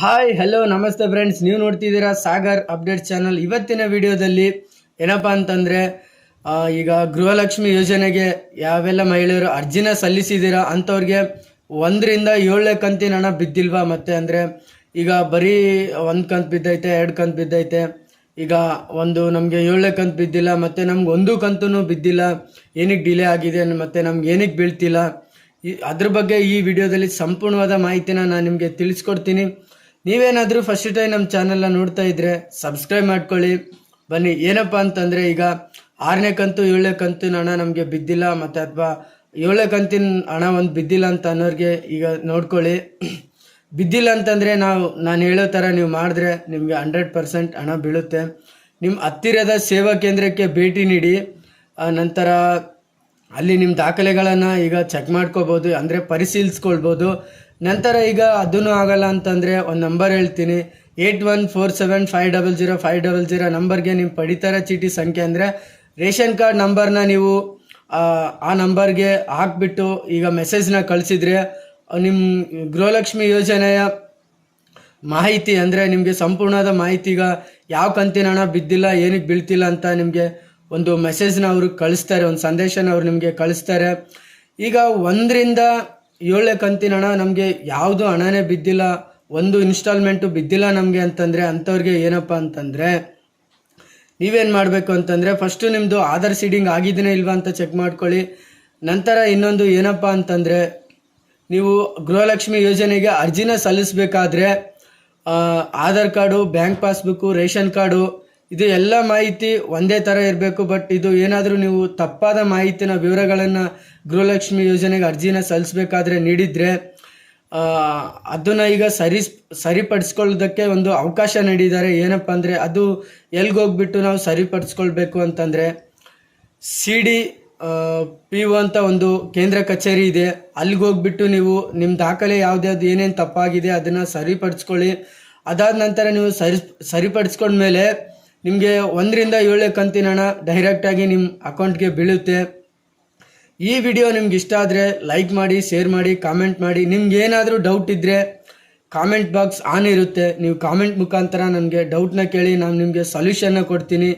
Hi hello ನಮಸ್ತೆ friends ನೀವು ನೋಡ್ತಿದ್ದೀರಾ ಸಾಗರ್ ಅಪ್ಡೇಟ್ ಚಾನಲ್ ಇವತ್ತಿನ ವಿಡಿಯೋದಲ್ಲಿ ಏನಪ್ಪ ಅಂತಂದರೆ ಈಗ ಗೃಹಲಕ್ಷ್ಮಿ ಯೋಜನೆಗೆ ಯಾವೆಲ್ಲ ಮಹಿಳೆಯರು ಅರ್ಜಿನ ಸಲ್ಲಿಸಿದ್ದೀರಾ ಅಂಥವ್ರಿಗೆ ಒಂದರಿಂದ ಏಳನೇ ಕಂತಿನ ಹಣ ಬಿದ್ದಿಲ್ವಾ ಮತ್ತೆ ಅಂದರೆ, ಈಗ ಬರೀ ಒಂದು ಕಂತು ಬಿದ್ದೈತೆ, ಎರಡು ಕಂತು ಬಿದ್ದೈತೆ, ಈಗ ಒಂದು ನಮಗೆ ಏಳನೇ ಕಂತು ಬಿದ್ದಿಲ್ಲ, ಮತ್ತು ನಮ್ಗೆ ಒಂದು ಕಂತೂ ಬಿದ್ದಿಲ್ಲ, ಏನಕ್ಕೆ ಡಿಲೇ ಆಗಿದೆ, ಮತ್ತು ನಮ್ಗೆ ಏನಕ್ಕೆ ಬೀಳ್ತಿಲ್ಲ, ಈ ಅದ್ರ ಬಗ್ಗೆ ಈ ವಿಡಿಯೋದಲ್ಲಿ ಸಂಪೂರ್ಣವಾದ ಮಾಹಿತಿನ ನಾನು ನಿಮಗೆ ತಿಳಿಸ್ಕೊಡ್ತೀನಿ. ನೀವೇನಾದರೂ ಫಸ್ಟ್ ಟೈಮ್ ನಮ್ಮ ಚಾನೆಲ್ನ ನೋಡ್ತಾ ಇದ್ರೆ ಸಬ್ಸ್ಕ್ರೈಬ್ ಮಾಡ್ಕೊಳ್ಳಿ. ಬನ್ನಿ, ಏನಪ್ಪ ಅಂತಂದರೆ ಈಗ ಆರನೇ ಕಂತು, ಏಳನೇ ಕಂತಿನ ಹಣ ನಮಗೆ ಬಿದ್ದಿಲ್ಲ ಮತ್ತು ಅಥವಾ ಏಳನೇ ಕಂತಿನ ಹಣ ಒಂದು ಬಿದ್ದಿಲ್ಲ ಅಂತ ಅನ್ನೋರಿಗೆ ಈಗ ನೋಡ್ಕೊಳ್ಳಿ. ಬಿದ್ದಿಲ್ಲ ಅಂತಂದರೆ ನಾವು, ನಾನು ಹೇಳೋ ಥರ ನೀವು ಮಾಡಿದ್ರೆ ನಿಮಗೆ ಹಂಡ್ರೆಡ್ ಪರ್ಸೆಂಟ್ ಹಣ ಬೀಳುತ್ತೆ. ನಿಮ್ಮ ಹತ್ತಿರದ ಸೇವಾ ಕೇಂದ್ರಕ್ಕೆ ಭೇಟಿ ನೀಡಿ. ನಂತರ ಅಲ್ಲಿ ನಿಮ್ಮ ದಾಖಲೆಗಳನ್ನು ಈಗ ಚೆಕ್ ಮಾಡ್ಕೋಬೋದು, ಅಂದರೆ ಪರಿಶೀಲಿಸ್ಕೊಳ್ಬೋದು. ನಂತರ ಈಗ ಅದೂ ಆಗಲ್ಲ ಅಂತಂದರೆ ಒಂದು ನಂಬರ್ ಹೇಳ್ತೀನಿ. Eight one four seven five double zero five double zero ನಂಬರ್ಗೆ ನಿಮ್ಮ ಪಡಿತರ ಚೀಟಿ ಸಂಖ್ಯೆ ಅಂದರೆ ರೇಷನ್ ಕಾರ್ಡ್ ನಂಬರ್ನ ನೀವು ಆ, ನಂಬರ್ಗೆ ಹಾಕ್ಬಿಟ್ಟು ಈಗ ಮೆಸೇಜ್ನ ಕಳಿಸಿದ್ರೆ ನಿಮ್ಮ ಗೃಹಲಕ್ಷ್ಮಿ ಯೋಜನೆಯ ಮಾಹಿತಿ ಅಂದರೆ ನಿಮಗೆ ಸಂಪೂರ್ಣದ ಮಾಹಿತಿ ಈಗ ಯಾವ ಕಂತಿನ ಹಣ ಬಿದ್ದಿಲ್ಲ ಏನಕ್ಕೆ ಬೀಳ್ತಿಲ್ಲ ಅಂತ ನಿಮಗೆ ಒಂದು ಮೆಸೇಜ್ನ ಅವರು ಕಳಿಸ್ತಾರೆ ಒಂದು ಸಂದೇಶನ ಅವ್ರು ನಿಮಗೆ ಕಳಿಸ್ತಾರೆ. ಈಗ ಒಂದರಿಂದ ಏಳನೇ ಕಂತಿನ ಹಣ ನಮಗೆ ಯಾವುದು ಹಣನೇ ಬಿದ್ದಿಲ್ಲ, ಒಂದು ಇನ್ಸ್ಟಾಲ್ಮೆಂಟು ಬಿದ್ದಿಲ್ಲ ನಮಗೆ ಅಂತಂದರೆ ಅಂಥವ್ರಿಗೆ ಏನಪ್ಪ ಅಂತಂದರೆ, ನೀವೇನು ಮಾಡಬೇಕು ಅಂತಂದರೆ ಫಸ್ಟು ನಿಮ್ಮದು ಆಧಾರ್ ಸೀಡಿಂಗ್ ಆಗಿದೆಯೇ ಇಲ್ವಾ ಅಂತ ಚೆಕ್ ಮಾಡ್ಕೊಳ್ಳಿ. ನಂತರ ಇನ್ನೊಂದು ಏನಪ್ಪ ಅಂತಂದರೆ, ನೀವು ಗೃಹಲಕ್ಷ್ಮಿ ಯೋಜನೆಗೆ ಅರ್ಜಿನ ಸಲ್ಲಿಸಬೇಕಾದ್ರೆ Aadhaar card, bank passbook, ration card ಇದು ಎಲ್ಲ ಮಾಹಿತಿ ಒಂದೇ ಥರ ಇರಬೇಕು, ಬಟ್ ಇದು ಏನಾದರೂ ನೀವು ತಪ್ಪಾದ ಮಾಹಿತಿನ ವಿವರಗಳನ್ನು ಗೃಹಲಕ್ಷ್ಮಿ ಯೋಜನೆಗೆ ಅರ್ಜಿನ ಸಲ್ಲಿಸಬೇಕಾದ್ರೆ ನೀಡಿದರೆ ಅದನ್ನು ಈಗ ಸರಿ ಸರಿಪಡಿಸ್ಕೊಳ್ಳೋದಕ್ಕೆ ಒಂದು ಅವಕಾಶ ನೀಡಿದ್ದಾರೆ. ಏನಪ್ಪ ಅಂದರೆ ಅದು ಎಲ್ಗೆ ಹೋಗ್ಬಿಟ್ಟು ನಾವು ಸರಿಪಡಿಸ್ಕೊಳ್ಬೇಕು ಅಂತಂದರೆ ಸಿ ಡಿ ಪಿ ಒ ಅಂತ ಒಂದು ಕೇಂದ್ರ ಕಚೇರಿ ಇದೆ. ಅಲ್ಲಿಗೆ ಹೋಗ್ಬಿಟ್ಟು ನೀವು ನಿಮ್ಮ ದಾಖಲೆ ಯಾವುದ್ಯಾವ್ದು ಏನೇನು ತಪ್ಪಾಗಿದೆ ಅದನ್ನು ಸರಿಪಡಿಸ್ಕೊಳ್ಳಿ. ಅದಾದ ನಂತರ ನೀವು ಸರಿ, ಸರಿಪಡಿಸ್ಕೊಂಡ್ಮೇಲೆ ನಿಮಗೆ ಒಂದರಿಂದ ಏಳನೇ ಹಣ ಡೈರೆಕ್ಟಾಗಿ ನಿಮ್ಮ ಅಕೌಂಟ್ಗೆ ಬೀಳುತ್ತೆ. ಈ ವಿಡಿಯೋ ನಿಮ್ಗೆ ಇಷ್ಟ ಆದರೆ ಲೈಕ್ ಮಾಡಿ ಶೇರ್ ಮಾಡಿ ಕಾಮೆಂಟ್ ಮಾಡಿ. ನಿಮ್ಗೆ ಏನಾದರೂ ಡೌಟ್ ಇದ್ದರೆ ಕಾಮೆಂಟ್ ಬಾಕ್ಸ್ ಆನ್ ಇರುತ್ತೆ. ನೀವು ಕಾಮೆಂಟ್ ಮುಖಾಂತರ ನನಗೆ ಡೌಟ್ನ ಕೇಳಿ ನಾನು ನಿಮಗೆ ಸೊಲ್ಯೂಷನ್ನ ಕೊಡ್ತೀನಿ.